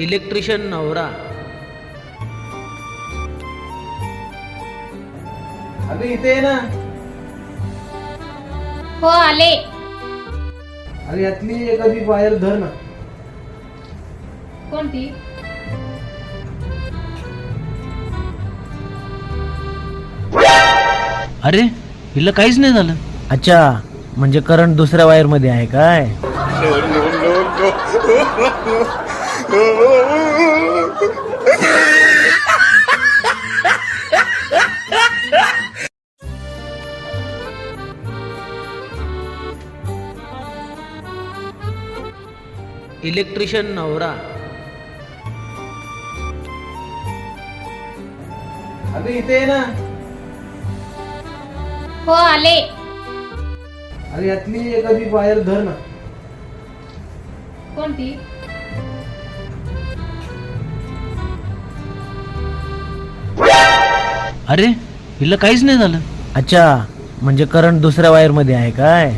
Electrician नवरा. अगं इथे ये ना. हो आले. अरे यातली एखादी वायर धर ना. कोणती? अरे हिला काहीच नाही झालं. अच्छा म्हणजे करंट दुसऱ्या वायरमध्ये आहे काय? इलेक्ट्रिशियन नवरा. अगं इथे ना. हो आले. अरे यातली एखादी वायर धर ना. कोणती? अरे हिला काहीच नाही झालं अच्छा म्हणजे करंट दुसऱ्या वायरमध्ये आहे काय.